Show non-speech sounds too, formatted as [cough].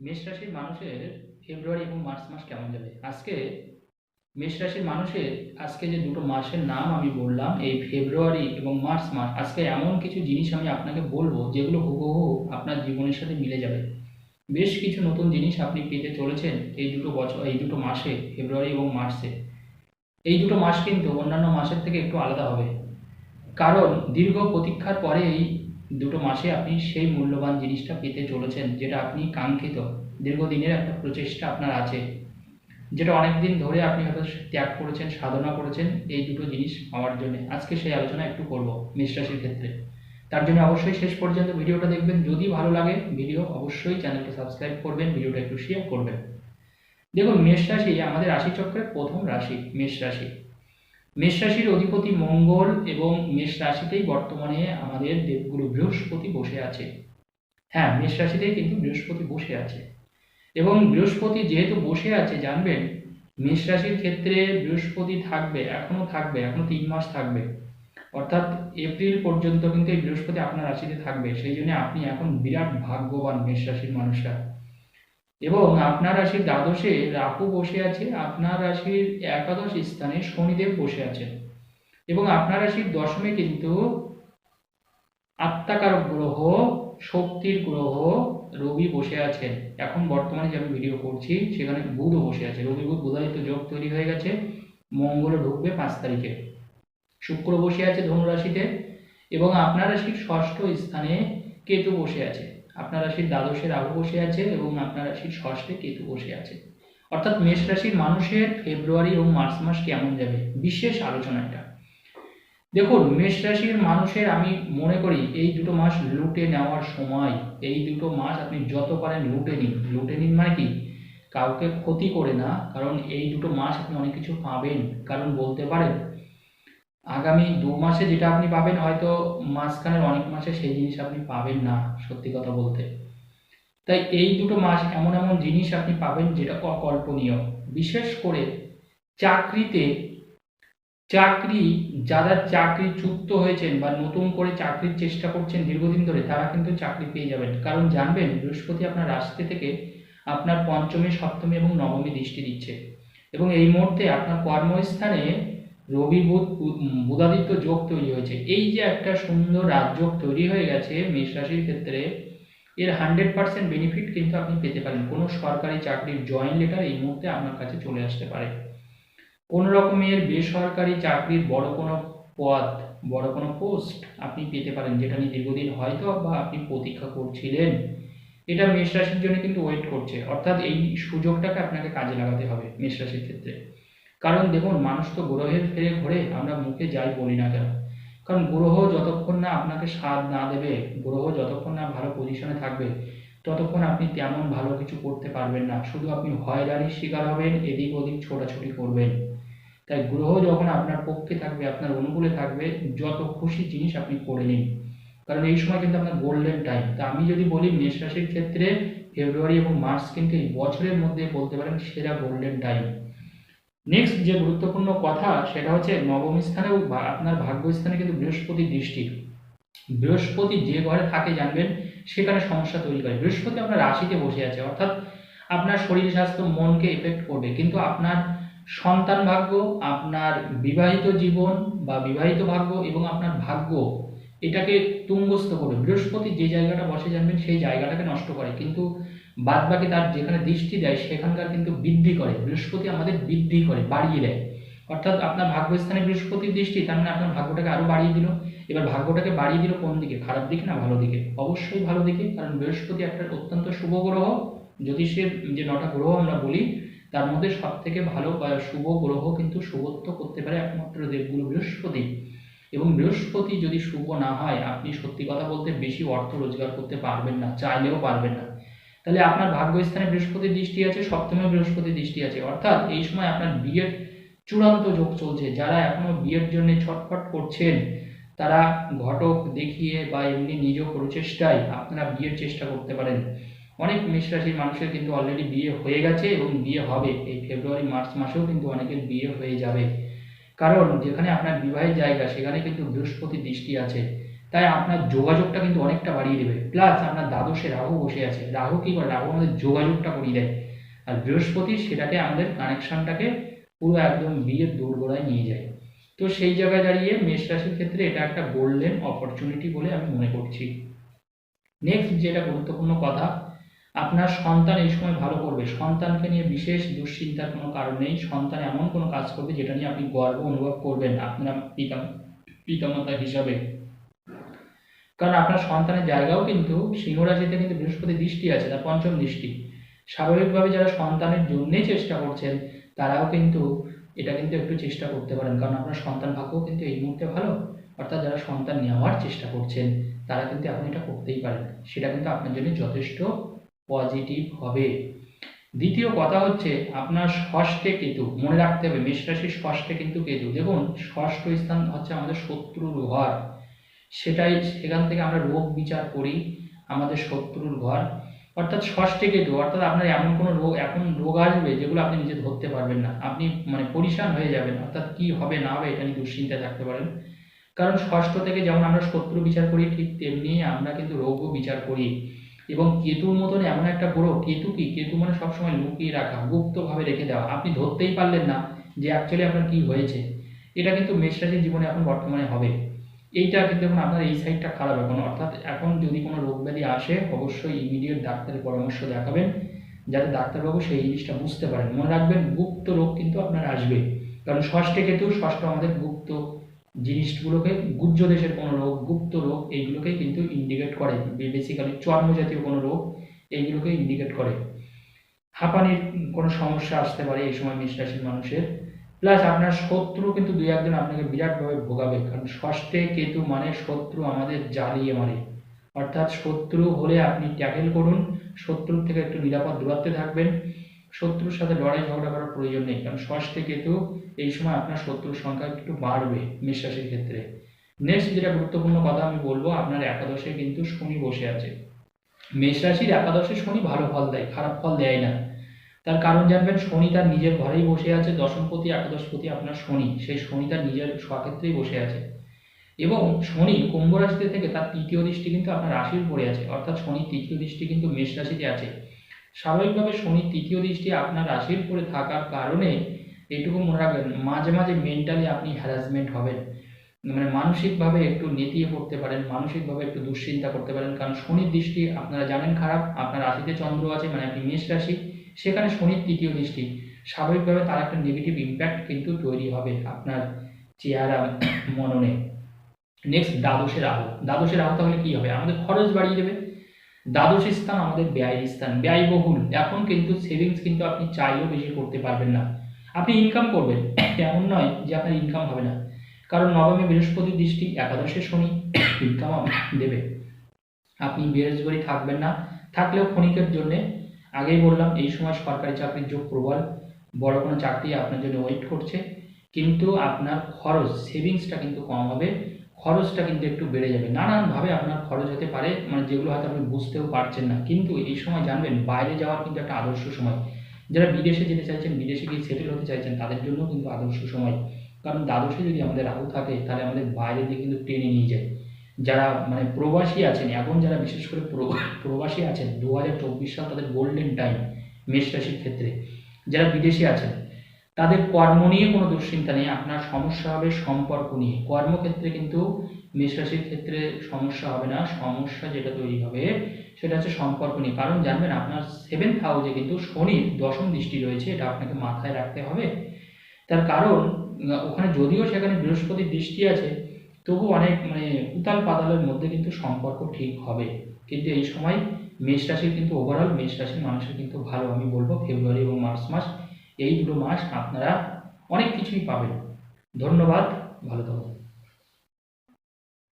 মেষ রাশির মানুষের ফেব্রুয়ারি এবং মার্চ মাস কেমন যাবে? আজকে মেষ রাশির মানুষের আজকে যে দুটো মাসের নাম আমি বললাম, এই ফেব্রুয়ারি এবং মার্চ মাস, আজকে এমন কিছু জিনিস আমি আপনাকে বলব যেগুলো হুবহু আপনার জীবনের সাথে মিলে যাবে। বেশ কিছু নতুন জিনিস আপনি পেতে চলেছেন এই দুটো বছর, এই দুটো মাসে ফেব্রুয়ারি এবং মার্চে এই দুটো মাস কিন্তু অন্যান্য মাসের থেকে একটু আলাদা হবে। কারণ দীর্ঘ প্রতীক্ষার পরে এই দুটো মাসে আপনি সেই মূল্যবান জিনিসটা পেতে চলেছেন, যেটা আপনি কাঙ্ক্ষিত। দীর্ঘদিনের একটা প্রচেষ্টা আপনার আছে, যেটা অনেক দিন ধরে আপনি হয়তো ত্যাগ করেছেন, সাধনা করেছেন এই দুটো জিনিস পাওয়ার জন্য। আজকে সেই আলোচনা একটু করব মেষ রাশির ক্ষেত্রে। তার জন্য অবশ্যই শেষ পর্যন্ত ভিডিওটা দেখবেন। যদি ভালো লাগে ভিডিও, অবশ্যই চ্যানেলকে সাবস্ক্রাইব করবেন, ভিডিওটা একটু শেয়ার করবেন। দেখুন, মেষ রাশি আমাদের রাশিচক্রের প্রথম রাশি, মেষ রাশি। মেষ রাশির অধিপতি মঙ্গল এবং মেষ রাশিতেই বর্তমানে আমাদের দেবগুরু বৃহস্পতি বসে আছে। হ্যাঁ মেষ রাশিতেই কিন্তু বৃহস্পতি বসে আছে। এবং বৃহস্পতি যেহেতু বসে আছে, জানবেন, মেষ রাশির ক্ষেত্রে বৃহস্পতি থাকবে, এখনও থাকবে, এখনও তিন মাস থাকবে। অর্থাৎ এপ্রিল পর্যন্ত কিন্তু এই বৃহস্পতি আপনার রাশিতে থাকবে। সেই জন্য আপনি এখন বিরাট ভাগ্যবান মেষ রাশির মানুষরা। এবং আপনার রাশির দ্বাদশে রাহু বসে আছে, আপনার রাশির একাদশ স্থানে শনিদেব বসে আছেন। এবং আপনার রাশির দশমে কিন্তু আত্মাকারক গ্রহ, শক্তির গ্রহ, রবি বসে আছেন। এখন বর্তমানে যে আমি ভিডিও করছি, সেখানে বুধও বসে আছে। রবি, বুধ, বুধাদিত্য যোগ তৈরি হয়ে গেছে। মঙ্গল ঢুকবে পাঁচ তারিখে। শুক্র বসে আছে ধনুরাশিতে এবং আপনার রাশির ষষ্ঠ স্থানে কেতু বসে আছে। আপনার রাশির দ্বাদশে রাহু বসে আছে এবং আপনার রাশির ষষ্ঠে কেতু বসে আছে অর্থাৎ মেষ রাশির মানুষের ফেব্রুয়ারি এবং মার্চ মাস কেমন যাবে? বিশেষ আলোচনা এটা। দেখুন, মেষ রাশির মানুষের আমি মনে করি এই দুটো মাস লুটে নেওয়ার সময়, এই দুটো মাস আপনি যত পারেন লুটে নিন। লুটে নিন মানে কি? কাউকে ক্ষতি করে না, কারণ এই দুটো মাস আপনি অনেক কিছু পাবেন। কারণ বলতে পারেন আগামী দু মাসে যেটা আপনি পাবেন, হয়তো মাঝখানের অনেক মাসে সেই জিনিস আপনি পাবেন না, সত্যি কথা বলতে। তাই এই দুটো মাস এমন এমন জিনিস আপনি পাবেন যেটা অকল্পনীয়। বিশেষ করে চাকরিতে, চাকরি, যারা চাকরি যুক্ত হয়েছেন বা নতুন করে চাকরির চেষ্টা করছেন দীর্ঘদিন ধরে, তারা কিন্তু চাকরি পেয়ে যাবেন। কারণ জানবেন, বৃহস্পতি আপনার রাশিতে থেকে আপনার পঞ্চমী, সপ্তমী এবং নবমী দৃষ্টি দিচ্ছে। এবং এই মুহূর্তে আপনার কর্মস্থানে রবি বুধ বুধাদিত্য যোগ তৈরি হয়েছে। এই যে একটা সুন্দর রাজযোগ তৈরি হয়ে গেছে মেষ রাশির ক্ষেত্রে, এর হান্ড্রেড পার্সেন্ট বেনিফিট কিন্তু আপনি পেতে পারেন। কোনো সরকারি চাকরির জয়েন লেটার এই মুহূর্তে আপনার কাছে চলে আসতে পারে। কোন রকমের বেসরকারি চাকরির বড় কোনো পদ, বড় কোনো পোস্ট আপনি পেতে পারেন, যেটা নিয়ে দীর্ঘদিন হয়তো বা আপনি প্রতীক্ষা করছিলেন। এটা মেষ রাশির জন্য কিন্তু ওয়েট করছে। অর্থাৎ এই সুযোগটাকে আপনাকে কাজে লাগাতে হবে মেষ রাশির ক্ষেত্রে। কারণ দেখুন, মানুষ তো গ্রহের ফেরে ঘোরে, আমরা মুখে যাই বলি না কেন? কারণ গ্রহ যতক্ষণ না আপনাকে স্বাদ না দেবে, গ্রহ যতক্ষণ না ভালো পজিশনে থাকবে, ততক্ষণ আপনি তেমন ভালো কিছু করতে পারবেন না। শুধু আপনি হয়রানির শিকার হবেন, এদিক ওদিক ছোটাছুটি করবেন। তাই গ্রহ যখন আপনার পক্ষে থাকবে, আপনার অনুকূলে থাকবে, যত খুশি জিনিস আপনি করে নিন। কারণ এই সময় কিন্তু আপনার গোল্ডেন টাইম তা আমি যদি বলি, মেষ রাশির ক্ষেত্রে ফেব্রুয়ারি এবং মার্চ কিন্তু এই বছরের মধ্যে বলতে পারেন সেরা গোল্ডেন টাইম নেক্সট যে গুরুত্বপূর্ণ কথা সেটা হচ্ছে নবম স্থানেও আপনার ভাগ্য স্থানে কিন্তু বৃহস্পতি দৃষ্টি। বৃহস্পতি যে ঘরে থাকে জানবেন সেখানে সমস্যা তৈরি করে। বৃহস্পতি আপনার রাশিতে বসে আছে, অর্থাৎ আপনার শরীর, স্বাস্থ্য, মনকে এফেক্ট করবে। কিন্তু আপনার সন্তান ভাগ্য, আপনার বিবাহিত জীবন বা বিবাহিত ভাগ্য এবং আপনার ভাগ্য এটাকে তুঙ্গস্থ করবে। বৃহস্পতি যে জায়গাটা বসে জানবেন সেই জায়গাটাকে নষ্ট করে। কিন্তু বাদ বাকি তার যেখানে দৃষ্টি দেয়, সেখানকার কিন্তু বৃদ্ধি করে। বৃহস্পতি আমাদের বৃদ্ধি করে, বাড়িয়ে দেয়। অর্থাৎ আপনার ভাগ্যস্থানে বৃহস্পতির দৃষ্টি, তার মানে আপনার ভাগ্যটাকে আরও বাড়িয়ে দিল। এবার ভাগ্যটাকে বাড়িয়ে দিল কোন দিকে? খারাপ দিকে না ভালো দিকে? অবশ্যই ভালো দিকে, কারণ বৃহস্পতি একটা অত্যন্ত শুভ গ্রহ। জ্যোতিষের যে নটা গ্রহ আমরা বলি, তার মধ্যে সব থেকে ভালো শুভ গ্রহ কিন্তু শুভত্ব করতে পারে একমাত্র দেবগুরু বৃহস্পতি। এবং বৃহস্পতি যদি শুভ না হয়, আপনি সত্যি কথা বলতে বেশি অর্থ রোজগার করতে পারবেন না, চাইলেও পারবেন না। তাহলে আপনার ভাগ্যস্থানে বৃহস্পতির দৃষ্টি আছে, সপ্তমে বৃহস্পতির দৃষ্টি আছে। অর্থাৎ এই সময় আপনার বিয়ের চূড়ান্ত যোগ চলছে। যারা এখনও বিয়ের জন্য ছটফট করছেন, তারা ঘটক দেখিয়ে বা এমনি নিজ প্রচেষ্টায় আপনারা বিয়ের চেষ্টা করতে পারেন। অনেক মেষ রাশির মানুষের কিন্তু অলরেডি বিয়ে হয়ে গেছে এবং বিয়ে হবে। এই ফেব্রুয়ারি, মার্চ মাসেও কিন্তু অনেকের বিয়ে হয়ে যাবে। কারণ যেখানে আপনার বিবাহের জায়গা, সেখানে কিন্তু বৃহস্পতি দৃষ্টি আছে। তাই আপনার যোগাযোগটা কিন্তু অনেকটা বাড়িয়ে দেবে। প্লাস আপনার দ্বাদশে রাহু বসে আছে। রাহু কি করে? রাহু আমাদের যোগাযোগটা করিয়ে দেয়। আর বৃহস্পতি সেটাকে আমাদের কানেকশনটাকে পুরো একদম বিয়ের দোরগোড়ায় নিয়ে যায়। তো সেই জায়গায় দাঁড়িয়ে মেষ রাশির ক্ষেত্রে এটা একটা গোল্ডেন অপরচুনিটি বলে আমি মনে করছি। নেক্সট যেটা গুরুত্বপূর্ণ কথা, আপনার সন্তান এই সময় ভালো করবে। সন্তানকে নিয়ে বিশেষ দুশ্চিন্তার কোনো কারণ নেই। সন্তান এমন কোনো কাজ করবে যেটা নিয়ে আপনি গর্ব অনুভব করবেন। আপনার পিতা পিতামাতা হিসাবে। কারণ আপনার সন্তানের জায়গাও কিন্তু সিংহ রাশিতে কিন্তু বৃহস্পতি দৃষ্টি আছে, তার পঞ্চম দৃষ্টি। স্বাভাবিকভাবে যারা সন্তানের জন্যেই চেষ্টা করছেন, তারাও কিন্তু এটা কিন্তু একটু চেষ্টা করতে পারেন। কারণ আপনার সন্তান ভাগ্যও কিন্তু এই মুহূর্তে ভালো, অর্থাৎ যারা সন্তান নেওয়ার চেষ্টা করছেন, তারা কিন্তু এখন এটা করতেই পারেন। সেটা কিন্তু আপনার জন্য যথেষ্ট পজিটিভ হবে। দ্বিতীয় কথা হচ্ছে, আপনার ষষ্ঠে কেতু, মনে রাখতে হবে, মেষ রাশির ষষ্ঠে কিন্তু কেতু। দেখুন, ষষ্ঠ স্থান হচ্ছে আমাদের শত্রুর ঘর। সেটাই সেখান থেকে আমরা রোগ বিচার করি আমাদের শত্রুর ঘর। অর্থাৎ ষষ্ঠে কেতু অর্থাৎ আপনার এমন কোনো রোগ এখন রোগ আসবে যেগুলো আপনি নিজে ধরতে পারবেন না। আপনি মানে পরিশান হয়ে যাবেন, অর্থাৎ কি হবে না হবে এটা নিয়ে দুশ্চিন্তায় থাকতে পারেন। কারণ ষষ্ঠ থেকে যেমন আমরা শত্রু বিচার করি, ঠিক তেমনি আমরা কিন্তু রোগও বিচার করি। এবং কেতুর মতন এমন একটা গ্রহ, কেতু কি? কেতু মানে সবসময় লুকিয়ে রাখা, গুপ্তভাবে রেখে দেওয়া। আপনি ধরতেই পারলেন না যে অ্যাকচুয়ালি আপনার কি হয়েছে। এটা কিন্তু মেষ রাশির জীবনে এখন বর্তমানে হবে। এইটা কিন্তু এখন আপনার এই সাইডটা খারাপ এখন। অর্থাৎ এখন যদি কোনো রোগ ব্যাধি আসে, অবশ্যই ইমিডিয়েট ডাক্তারের পরামর্শ দেখাবেন, যাতে ডাক্তারবাবু সেই জিনিসটা বুঝতে পারেন। মনে রাখবেন, গুপ্ত রোগ কিন্তু আপনার আসবে। কারণ ষষ্ঠে কেতু, ষষ্ঠ আমাদের গুপ্ত জিনিসগুলোকে গুজ্জ দেশের কোনো রোগ, গুপ্ত রোগ, এইগুলোকেই কিন্তু ইন্ডিকেট করে। বেসিক্যালি চর্ম জাতীয় কোনো রোগ, এইগুলোকে ইন্ডিকেট করে। হাঁপানির কোনো সমস্যা আসতে পারে এই সময় মেষ মানুষের। প্লাস আপনার শত্রু কিন্তু দুই একদিন আপনাকে বিরাটভাবে ভোগাবে, কারণ ষষ্ঠে কেতু মানে শত্রু আমাদের জ্বালিয়ে মারে। অর্থাৎ শত্রু হলে আপনি ট্যাকেল করুন, শত্রুর থেকে একটু নিরাপদ দূরত্বে থাকবেন। শত্রুর সাথে লড়াই ঝগড়া করার প্রয়োজন নেই, কারণ ষষ্ঠে কেতু এই সময় আপনার শত্রুর সংখ্যা একটু বাড়বে মেষরাশির ক্ষেত্রে। নেক্সট যেটা গুরুত্বপূর্ণ কথা আমি বলব, আপনার একাদশে কিন্তু শনি বসে আছে। মেষ রাশির একাদশে শনি ভালো ফল দেয়, খারাপ ফল দেয় না। তার কারণ জানবেন, শনি তার নিজের ঘরেই বসে আছে দশমপতি একাদশপতি আপনার শনি, সেই শনি তার নিজের স্বক্ষেত্রেই বসে আছে। এবং শনি কুম্ভ রাশিতে থেকে তার তৃতীয় দৃষ্টি কিন্তু আপনার রাশির উপরে আছে, অর্থাৎ শনি তৃতীয় দৃষ্টি কিন্তু মেষ রাশিতে আছে। স্বাভাবিকভাবে শনি তৃতীয় দৃষ্টি আপনার রাশির পরে থাকার কারণে এটুকু মনে রাখবেন, মাঝে মাঝে মেন্টালি আপনি হ্যারাসমেন্ট হবেন। মানে মানসিকভাবে একটু নেতিয়ে পড়তে পারেন, মানসিকভাবে একটু দুশ্চিন্তা করতে পারেন। কারণ শনির দৃষ্টি আপনারা জানেন খারাপ, আপনার রাশিতে চন্দ্র আছে মানে আপনি মেষ রাশি। সেখানে শনির তৃতীয় দৃষ্টি। স্বাভাবিকভাবে তার একটা নেগেটিভ ইম্প্যাক্ট কিন্তু তৈরি হবে আপনার চেহারা, [clears throat] মননে। নেক্সট দ্বাদশের রাহু। দ্বাদশের রাহু তাহলে কি হবে? আমাদের খরচ বাড়িয়ে দেবে। দ্বাদশ স্থান আমাদের ব্যয়ের স্থান, ব্যয়বহুল। এখন কিন্তু সেভিংস কিন্তু আপনি চাইলেও বেশি করতে পারবেন না। আপনি ইনকাম করবেন, [clears throat] এমন নয় যে আপনার ইনকাম হবে না। কারণ নবমী বৃহস্পতির দৃষ্টি, একাদশে শনি [clears throat] ইনকাম দেবে। আপনি বেরোজগারি থাকবেন না। থাকলেও ক্ষণিকের জন্যে আগেই বললাম, এই সময় সরকারি চাকরির যোগ প্রবল। বড় কোনো চাকরি আপনার জন্য ওয়েট করছে। কিন্তু আপনার খরচ সেভিংসটা কিন্তু কম হবে। খরচটা কিন্তু একটু বেড়ে যাবে। নানানভাবে আপনার খরচ হতে পারে মানে যেগুলো হয়তো আপনি বুঝতেও পারছেন না। কিন্তু এই সময় জানবেন, বাইরে যাওয়ার কিন্তু একটা আদর্শ সময়। যারা বিদেশে যেতে চাইছেন, বিদেশে গিয়ে সেটেল হতে চাইছেন, তাদের জন্য কিন্তু আদর্শ সময়। কারণ দ্বাদশে যদি আমাদের রাহু থাকে, তাহলে আমাদের বাইরে দিয়ে কিন্তু টেনে নিয়ে যায়। যারা মানে প্রবাসী আছেন, এখন যারা বিশেষ করে প্রবাসী আছেন দু হাজার চব্বিশ সাল তাদের গোল্ডেন টাইম মেষ রাশির ক্ষেত্রে, যারা বিদেশে আছেন, তাদের কর্ম নিয়ে কোনো দুশ্চিন্তা নেই, আপনার সমস্যা হবে সম্পর্ক নিয়ে। কর্মক্ষেত্রে কিন্তু মেষ রাশির ক্ষেত্রে সমস্যা হবে না, সমস্যা যেটা তৈরি হবে সেটা হচ্ছে সম্পর্ক নিয়ে। কারণ জানবেন, আপনার সেভেন্থ হাউসে কিন্তু শনির দশম দৃষ্টি রয়েছে, এটা আপনাকে মাথায় রাখতে হবে। তার কারণ ওখানে যদিও সেখানে বৃহস্পতির দৃষ্টি আছে তবু অনেক মানে উতাল পাতালের মধ্যে কিন্তু সম্পর্ক ঠিক হবে। কিন্তু এই সময় মেষ রাশির কিন্তু ওভারঅল মেষ রাশির মানুষের কিন্তু ভালো, আমি বলব ফেব্রুয়ারি এবং মার্চ মাস, এই দুটো মাস আপনারা অনেক কিছুই পাবেন। ধন্যবাদ, ভালো থাকুন।